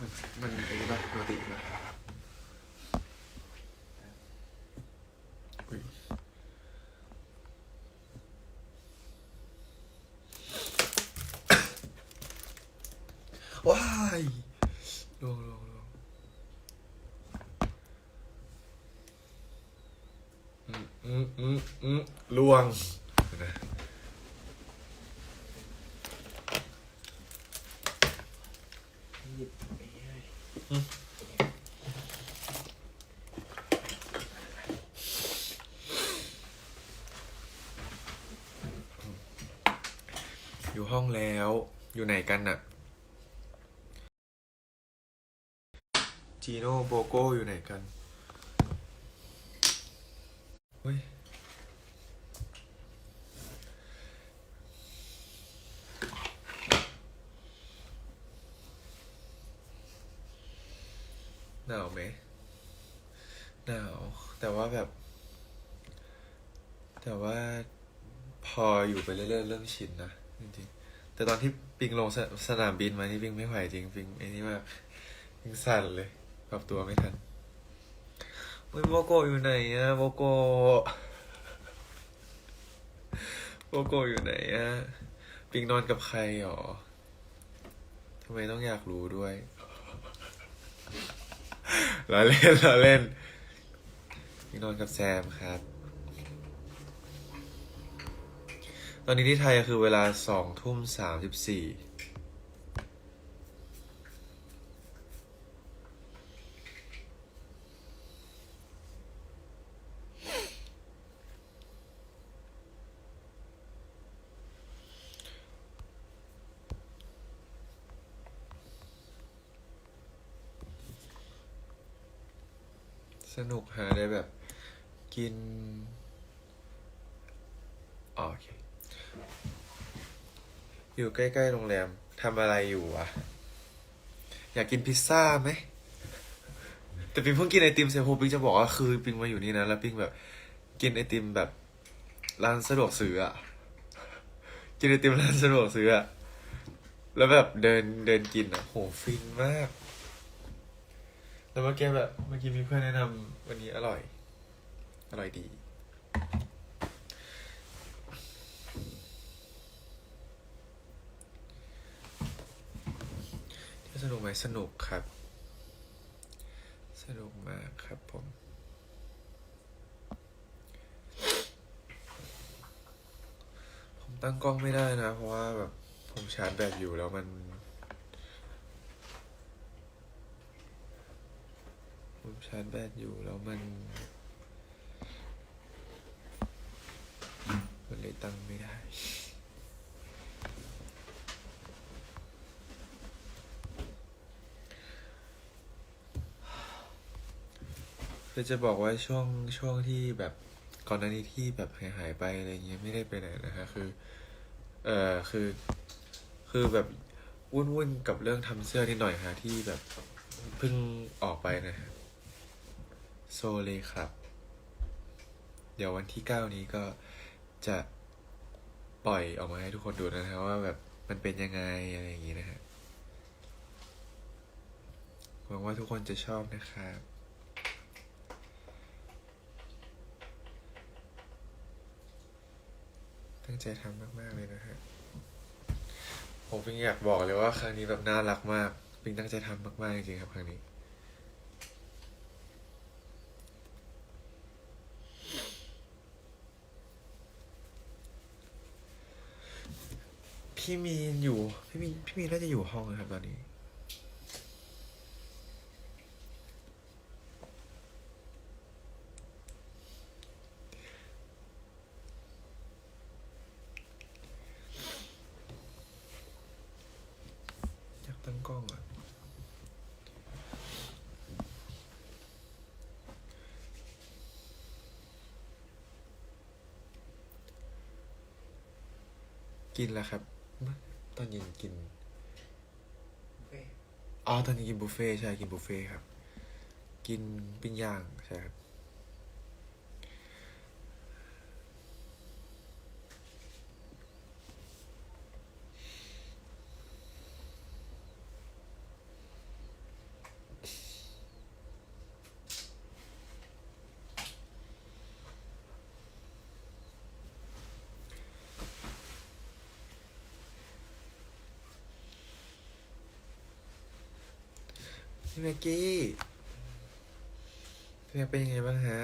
มันมันไอ้นี่ป่ะปกติป่ะอุ๊ยว้ายลงลงลงอืมอืมอืมอืมลวงนะ หยิบไปให้ อยู่ห้องแล้ว อยู่ไหนกันน่ะ จีโน่โบโก้อยู่ไหนกันเฮ้ยหนาวไหมหนาว แต่ว่าแบบ แต่ว่าพออยู่ไปเรื่อยๆเริ่มชินนะ จริงๆแต่ตอนที่ปิงลงสสนามบินมานี่ปิงไม่ไหวจริงปิงไอ้นี่มากปิงสั่นเลยปรับตัวไม่ทันเฮ้ยโมโกอยู่ไหนอะโมโกโมโกอยู่ไหนอะปิงนอนกับใครหรอทำไมต้องอยากรู้ด้วยล้อเล่นล้อเล่นปิงนอนกับแซมครับ ตอนนี้ที่ไทยคือเวลาสองทุ่มสามสิบสี่สนุกหาได้แบบกินอ๋อโอเค อยู่ใกล้ๆโรงแรมทำอะไรอยู่วะอยากกินพิซซ่าไหมแต่ปิงเพิ่งกินไอติมเสร็จปุ๊บปิงจะบอกว่าคือปิงมาอยู่นี่นะแล้วปิงแบบ กินไอติมแบบร้านสะดวกซื้ออะกินไอติมร้านสะดวกซื้ออะแล้วแบบเดินเดินกินอะโหฟินมาก แล้วเมื่อกี้แบบเมื่อกี้มีเพื่อนแนะนำวันนี้อร่อย อร่อยดี เที่ยว สนุกครับ สนุกมากครับผมผมตั้งกล้องไม่ได้นะ เพราะว่าแบบผมชาร์จแบตอยู่แล้วมัน ผมชาร์จแบตอยู่แล้วมัน มันเลยตั้งไม่ได้ คือจะบอกว่าช่วงช่วงที่แบบก่อนหน้านี้ที่แบบหายหายไปอะไรเงี้ยไม่ได้ไปไหนนะฮะคือ เออคือ คือแบบวุ่นวุ่นๆกับเรื่องทำเสื้อนิดหน่อยฮะที่แบบเพิ่งออกไปนะฮะโซเลยครับ เดี๋ยววันที่เก้านี้ก็จะปล่อยออกมาให้ทุกคนดูนะฮะว่าแบบมันเป็นยังไงอะไรอย่างงี้นะฮะหวังว่าทุกคนจะชอบนะครับ ตั้งใจทำมาก ๆ เลยนะฮะผมปิงอยากบอกเลยว่าครั้งนี้แบบน่ารักมากปิงตั้งใจทำมาก ๆ จริง ๆ ครับครั้งนี้พี่มีนอยู่ พี่มีนพี่มีนน่าจะอยู่ห้องนะครับตอนนี้ อยากตั้งกล้องอะ กินแล้วครับ ตอนเย็นกินเว้ยอ๋อตอนนี้กินบุฟเฟ่ต์ใช่กินบุฟเฟ่ต์ครับ กินปิ้งย่างใช่ครับ พี่แม็กกี้พี่แม็กเป็นยังไงบ้างฮะ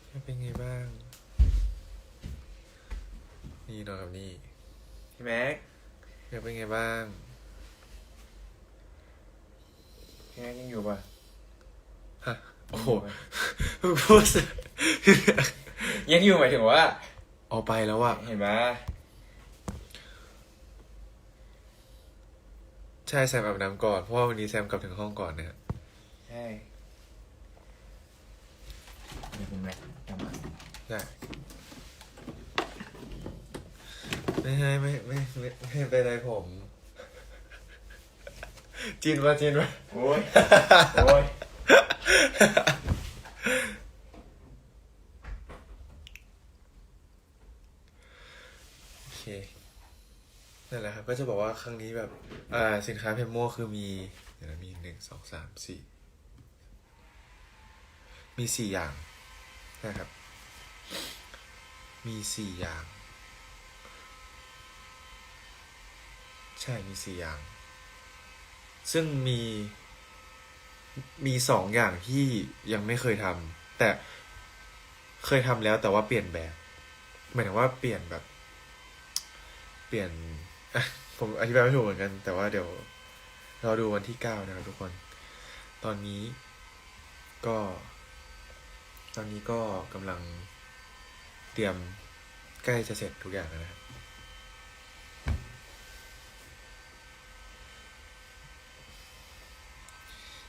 พี่แม็กเป็นยังไงบ้าง นี่นอนกับนี่พี่แม็กพี่แม็กเป็นยังไงบ้างพี่แม็กยังอยู่ปะฮะโอ้โหเพิ่งพูดสิยังอยู่หมายถึงว่าออกไปแล้วอะเห็นไหม ใช่แซมอาบน้ำก่อนเพราะว่าวันนี้แซมกลับถึงห้องก่อนนะฮะใช่นี่คุณแม็กกลับมาใช่ไม่ให้ไม่ไม่ไม่ไม่เป็นไรผมจินปะจินปะโอ้ย โอ้ย โอเค นั่นแหละครับก็จะบอกว่าครั้งนี้แบบอ่าสินค้าเพมโมคือมีเดี๋ยวนะมีหนึ่งสองสามสี่มีสี่อย่างนะครับ มีสี่อย่าง ใช่มีสี่อย่าง ซึ่งมีมีสองอย่างที่ยังไม่เคยทำแต่เคยทำแล้วแต่ว่าเปลี่ยนแบบหมายถึงว่าเปลี่ยนแบบ เปลี่ยน ผมอธิบายไม่ถูกเหมือนกัน แต่ว่าเดี๋ยวเรอดูวันที่เก้านะครับทุกคน ตอนนี้ก็ ตอนนี้ก็กำลังเตรียมใกล้จะเสร็จทุกอย่างแล้วนะครับ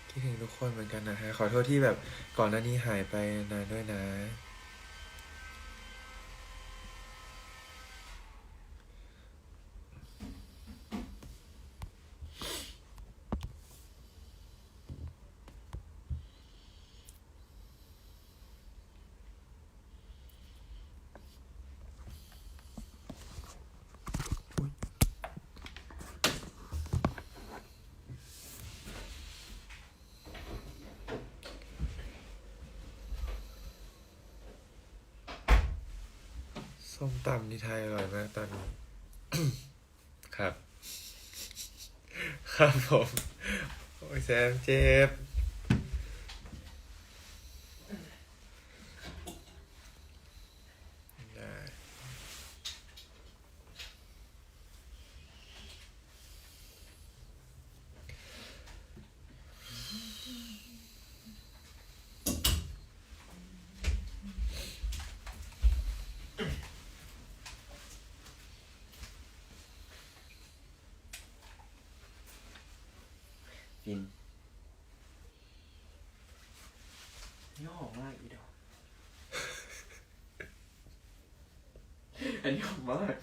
คิดถึงทุกคนเหมือนกันนะฮะขอโทษที่แบบก่อนหน้านี้หายไปนานด้วยนะ ส้มตำที่ไทยอร่อยมากตอนนี้ครับ ครับผม โอ้ยแซมเจ็บ ได้ ฟินนี่หอมมากอีดอก อันนี้หอมมาก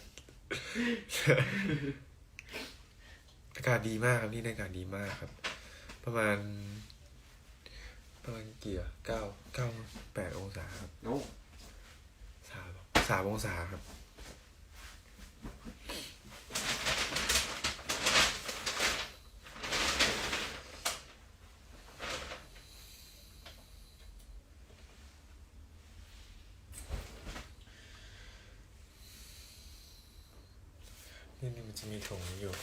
อากาศดีมากครับนี่อากาศดีมากครับ ประมาณ ประมาณกี่อะเก้าเก้าแปดองศาครับโอ้สามสามองศาครับ จะมีถุงนี้อยู่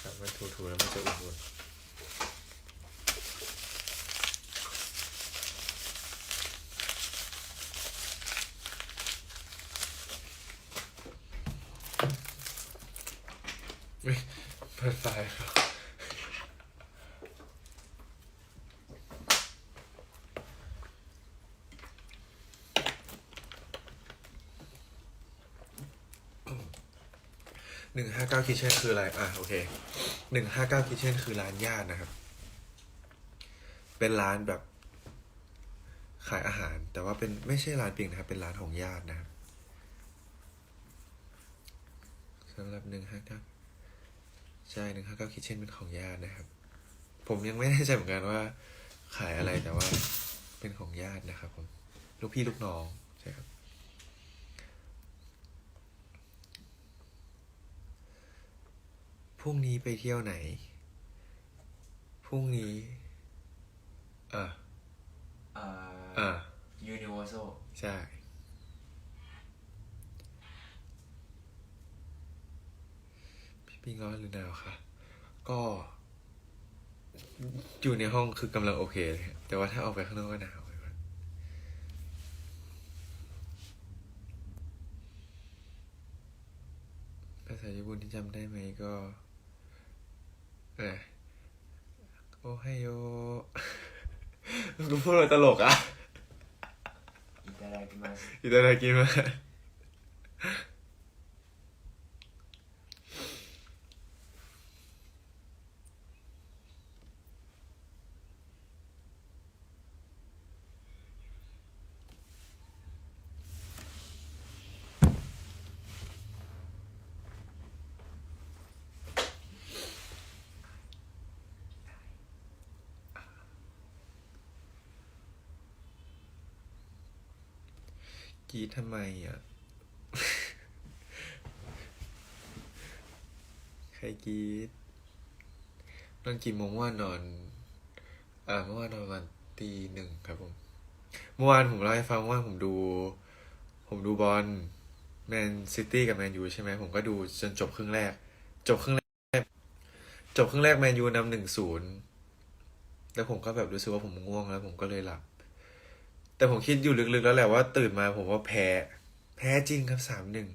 แบบมันถูๆแล้วมันจะอุ่นๆเฮ้ยเปิดไฟครับ หนึ่งห้าเก้าคิเช่นคืออะไร อะโอเคหนึ่งห้าเก้าคิเช่นคือร้านญาตินะครับ เป็นร้านแบบขายอาหาร แต่ว่าเป็นไม่ใช่ร้านปิ่งนะครับ เป็นร้านของญาตินะครับสำหรับหนึ่งห้าเก้าใช่หนึ่งห้าเก้าคิเช่นเป็นของญาตินะครับ ผมยังไม่แน่ใจเหมือนกันว่า ขายอะไรแต่ว่าเป็นของญาตินะครับผมลูกพี่ลูกน้องใช่ครับ พรุ่งนี้ไปเที่ยวไหน พรุ่งนี้อะอ่าอะ Universal ใช่ปิ้งร้อนหรือหนาวคะก็ อยู่ในห้องคือกำลังโอเคเลยฮะแต่ว่าถ้าออกไปข้างนอกก็หนาวไปหมดภาษาญี่ปุ่นที่จำได้ไหมก็ เออโอไฮโอกูพูดอะไรตลกอะอิตาลีมาสอิตาลีกิ กีทำไมอะ ใครกีดนอนกี่โมงเมื่านนอน อ่าเมื่อวานนอนประมาณตีหนึ่งครับผม เมื่อวานผมเล่าให้ฟังว่าผมดู ผมดูบอลแมนซิตี้กับแมนยูใช่ไหมผมก็ดูจนจบครึ่งแรก จบครึ่งแรก จบครึ่งแรกแมนยูนำหนึ่งศูนย์แล้วผมก็แบบรู้สึกว่าผมง่วงแล้วผมก็เลยหลับ แต่ผมคิดอยู่ลึกๆแล้วแหละว่าตื่นมาผมว่าแพ้ แพ้จริงครับสามหนึ่ง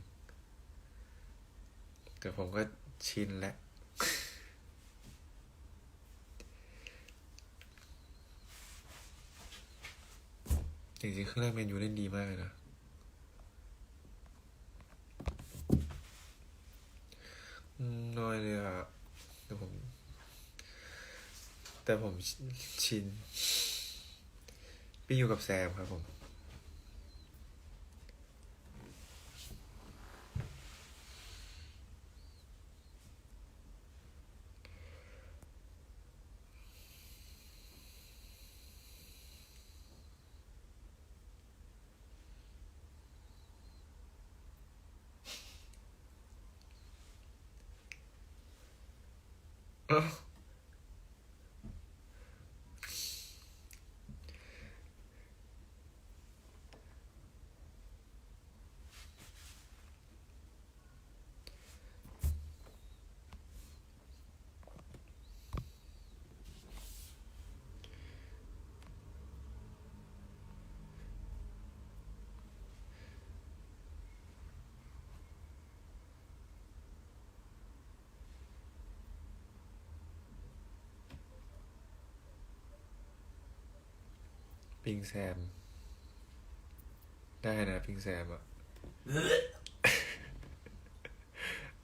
แต่ผมก็ชินแล้วจริงๆเครึ่องแรกแมนยูเล่นดีมากเลยนะ น้อยเลยอะแต่ผม แต่ผมชิน พี่อยู่กับแซมครับผมอ้าวปิงแซม ได้นะปิงแซมอะ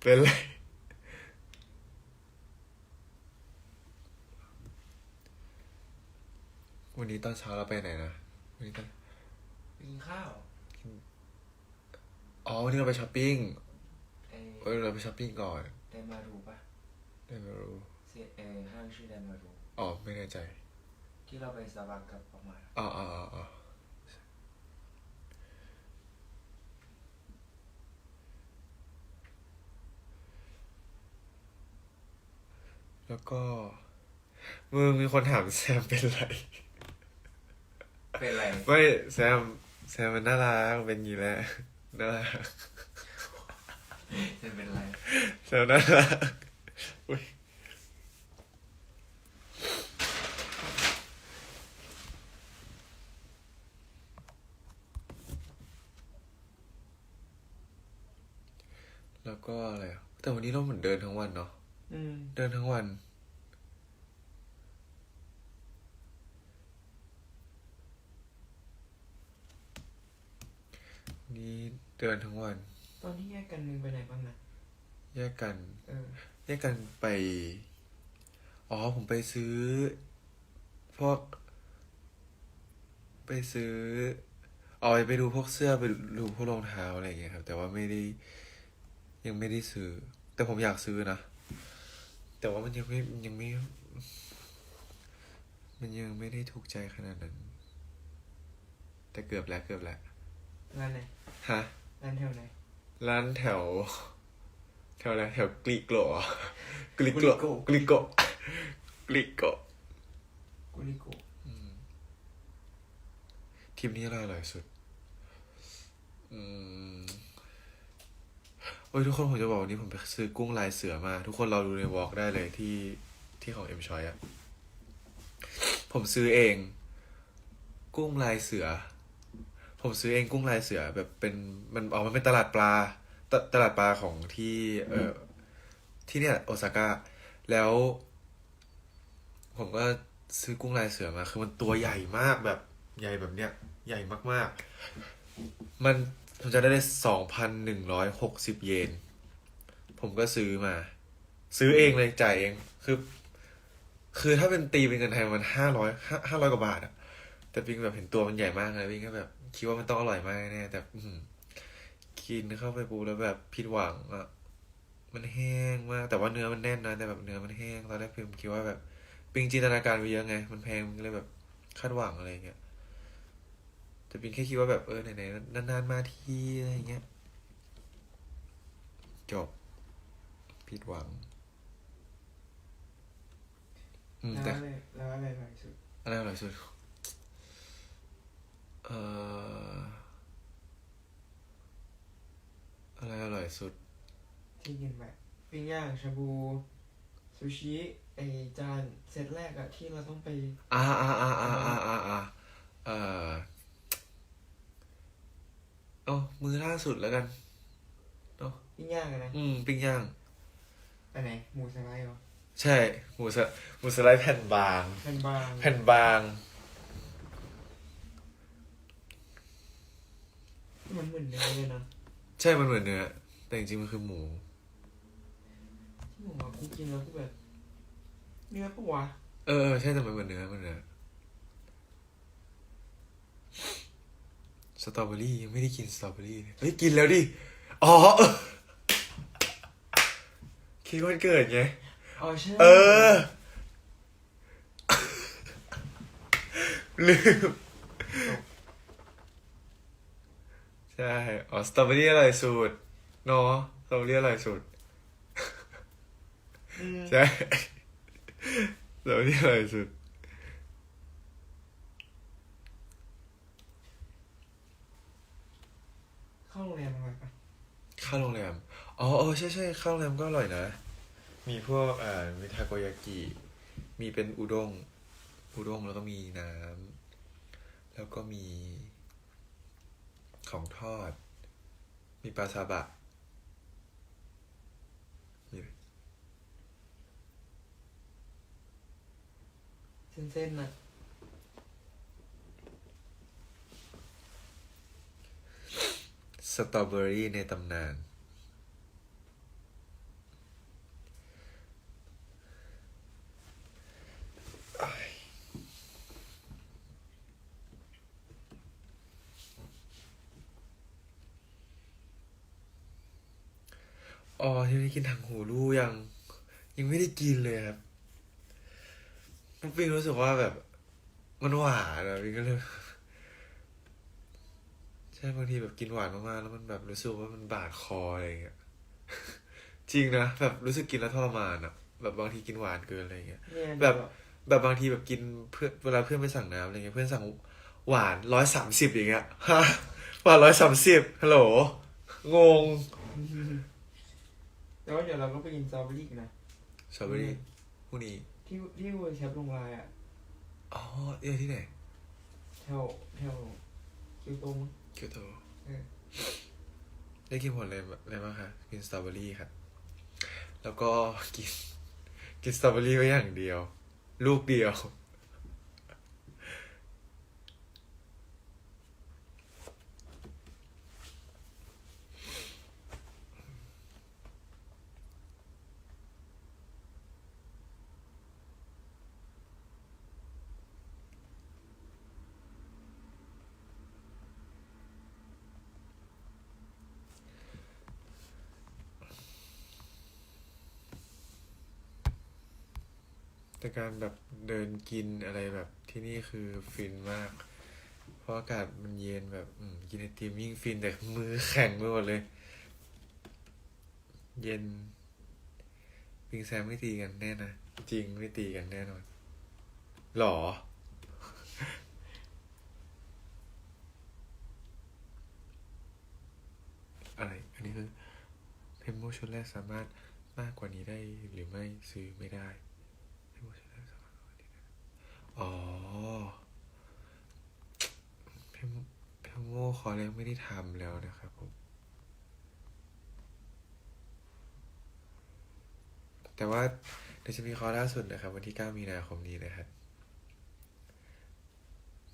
เป็นไร วันนี้ตอนเช้าเราไปไหนนะ วันนี้ตอนกินข้าว อ๋อ วันนี้เราไปช้อปปิ้งเออเออเราไปช้อปปิ้งก่อน ไดมารูปะได้ไม่รู้เสียเออห้างชื่อไดมารูอ๋อ ไม่แน่ใจ ที่เราไปสตาร์บัคกับออกมาอ๋ออ๋ออ๋ออ๋อแล้วก็มึงมีคนถามแซมเป็นไร เป็นไร ไม่แซมแซมมันน่ารักเป็นอย่างนี้แหละน่ารักจะเป็นไรแซมน่ารักอุ๊ย ก็อะไรอะแต่วันนี้เราเหมือนเดินทั้งวันเนาะอืมเดินทั้งวัน นี่เดินทั้งวัน ตอนที่แยกกันมึงไปไหนบ้างนะแยกกันเออแยกกันไป อ๋อผมไปซื้อ พวก ไปซื้อเอาไปดูพวกเสื้อไปดูพวกรองเท้าอะไรอย่างเงี้ยครับ แต่ว่าไม่ได้ ยังไม่ได้ซื้อ แต่ผมอยากซื้อนะ แต่ว่ามันยังไม่ยังไม่ มันยังไม่ได้ถูกใจขนาดนั้น แต่เกือบแล้วเกือบแล้วร้านไหนฮะร้านแถวไหนร้านแถว แถวอะไรแถวกลิโกะเหรอกลิโกะกลิโกะกลิโกะกลิโกะกุลิโกะอืมทีมนี้อะไรอร่อยสุด อืม โอ้ยทุกคนผมจะบอกวันนี้ผมไปซื้อกุ้งลายเสือมา ทุกคนเราดูในวอล์กได้เลยที่ที่ของเอ็มชอยอะผมซื้อเอง กุ้งลายเสือ ผมซื้อเองกุ้งลายเสือ แบบเป็นมันออกมันเป็นตลาดปลาตตลาดปลาของที่ เออที่เนี่ยโอซาก้าแล้ว ผมก็ซื้อกุ้งลายเสือมา คือมันตัวใหญ่มากแบบใหญ่แบบเนี้ย ใหญ่มากๆ มัน ผมจะได้สองพันหนึ่งร้อยหกสิบเยน ผมก็ซื้อมา ซื้อเองเลยจ่ายเอง คือ คือถ้าเป็นตีเป็นเงินไทยมันห้าร้อยห้าร้อยกว่าบาทอะแต่ปิงแบบเห็นตัวมันใหญ่มากเลยปิงก็แบบ คิดว่ามันต้องอร่อยมากแน่แต่กินเข้าไปปูแล้วแบบผิดหวังอะมันแห้งมาก แต่ว่าเนื้อมันแน่นนะแต่แบบเนื้อมันแห้งตอนแรกปิงคิดว่าแบบ ปิงจินตนาการไปเยอะไง มันแพงก็เลยแบบคาดหวังอะไรอย่างเงี้ย แต่ปิงแค่คิดว่าแบบเออไหนๆนานๆมาทีอะไรอย่างเงี้ย จบ ผิดหวัง อืมแล้วแต่อะไรแล้วอะไรอร่อยสุดอะไรอร่อยสุด เอ่อ อะไรอร่อยสุด ที่กินแบบปิ้งย่างชาบู ซูชิไอจานเซตแรกอะที่เราต้องไป อ่าอ่าอ่าอ่าอ่าอ่าอ่าเอ่อ เอามือล่าสุดแล้วกันปิ้งย่างอะนะอืมปิ้งย่างไปไหนหมูสไลด์เหรอใช่หมูสะหมูสไลด์แผ่นบาง แผ่นบางแผ่นบางมันเหมือนเนื้อเลยนะใช่มันเหมือนเนื้อแต่จริงๆมันคือหมูที่ผมว่ากูกินแล้วกูแบบเนื้อปะวะเออเออใช่แต่มันเหมือนเนื้อมันเนื้อ ตรอเบอรี่ยังไม่ได้กินสตรอเบอรี่เลยเฮ้ยกินแล้วดิ อ๋อเออเค้กวันเกิดไง อ๋อใช่เออ ลืม ใช่ อ๋อสตรอเบอรี่อร่อยสุดเนาะสตรอเบอรี่อร่อยสุดอืมใช่สตรอเบอรี่อร่อยสุด เข้าโรงแรมอร่อยปะข้าวโรงแรม อ๋อเออใช่ใช่ข้าวโรงแรมก็อร่อยนะ มีพวกอ่ามีทาโกยากิ มีเป็นอุด้ง อุด้งแล้วก็มีน้ำ แล้วก็มีของทอด มีปลาซาบะมีเส้นๆน่ะ สตรอเบอรี่ในตำนาน อ๋อยังไม่กินถังหูรูยัง ยังไม่ได้กินเลยครับปิงรู้สึกว่าแบบ มันหวานอะปิงก็เลย ใช่บางทีแบบกินหวานมากๆแล้วมันแบบรู้สึกว่ามันบาดคออะไรอย่างเงี้ยจริงนะแบบรู้สึกกินแล้วทรมานอะแบบบางทีกินหวานเกินอะไรอย่างเงี้ยเนี่ยแบบแบบบางทีแบบกินเพื่อนเวลาเพื่อนไปสั่งน้ำอะไรเงี้ยเพื่อนสั่งหวานร้อยสามสิบอย่างเงี้ยฮะหวานร้อยสามสิบฮัลโหลงงแต่ว่าเดี๋ยวเราก็ไปกินสตรอเบอรี่กันนะสตรอเบอรี่พรุ่งนี้ที่ที่เวอร์แชปลงไลน์อะอ๋อเอ้ยที่ไหนแถวแถวคิวตรง คิวโตได้กินผลอะไรอะไรบ้างคะกินสตรอเบอรี่ครับแล้วก็กิน กินสตรอเบอรี่ไว้อย่างเดียว ลูกเดียว แต่การแบบเดินกินอะไรแบบที่นี่คือฟินมาก เพราะอากาศมันเย็นแบบกินไอติมยิ่งฟินแต่มือแข็งไปหมดเลย เย็นปิงแซมไม่ตีกันแน่นะจริงไม่ตีกันแน่นอนหรอ อะไร อันนี้คือเพชุดแรกสามารถมากกว่านี้ได้หรือไม่ซื้อไม่ได้ อ๋อเพมเพมโมคอแรกไม่ได้ทำแล้วนะครับผม แต่ว่าเดี๋ยวจะมีคอล่าสุดนะครับ วันที่ 9 มีนาคมนี้นะครับ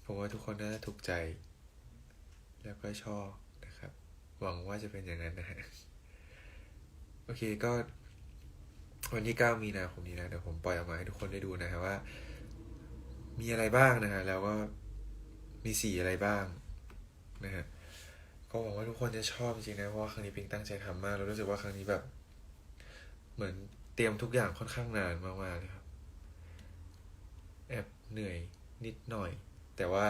ผมว่าทุกคนน่าจะถูกใจ แล้วก็ชอบนะครับ หวังว่าจะเป็นอย่างนั้นนะฮะโอเคก็วันที่ 9 มีนาคมนี้นะเดี๋ยวผมปล่อยออกมาให้ทุกคนได้ดูนะครับว่า มีอะไรบ้างนะฮะแล้วก็มีสีอะไรบ้างนะฮะก็หวังว่าทุกคนจะชอบจริงนะเพราะว่าครั้งนี้ปิงตั้งใจทำมากแล้วรู้สึกว่าครั้งนี้แบบ เหมือนเตรียมทุกอย่างค่อนข้างนานมากๆเลยครับแอบเหนื่อยนิดหน่อย แต่ว่า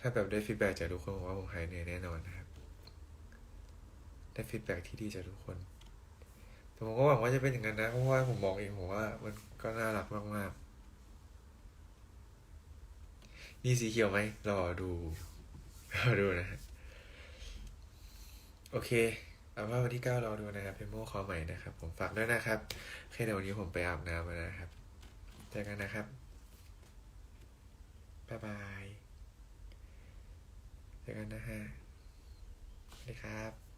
ถ้าแบบได้ฟีดแบ็จากทุกคนผมว่าผมหายเหนื่อยแน่นอนนะครับ ได้ฟีดแบ็ที่ดีจากทุกคนแต่ผมก็หวังว่าจะเป็นอย่างนั้นนะเพราะว่าผมมองเองผมว่ามันก็น่ารักมากๆ มีสีเขียวไหมรอดูรอดูนะฮะโอเค เอาว่าวันที่เก้ารอดูนะครับเพมโมคอใหม่นะครับ ผมฝากด้วยนะครับโอเคเดี๋ยววันนี้ผมไปอาบน้ำมานะครับเจอกันนะครับบ๊ายบายเจอกันนะฮะสวัสดีครับ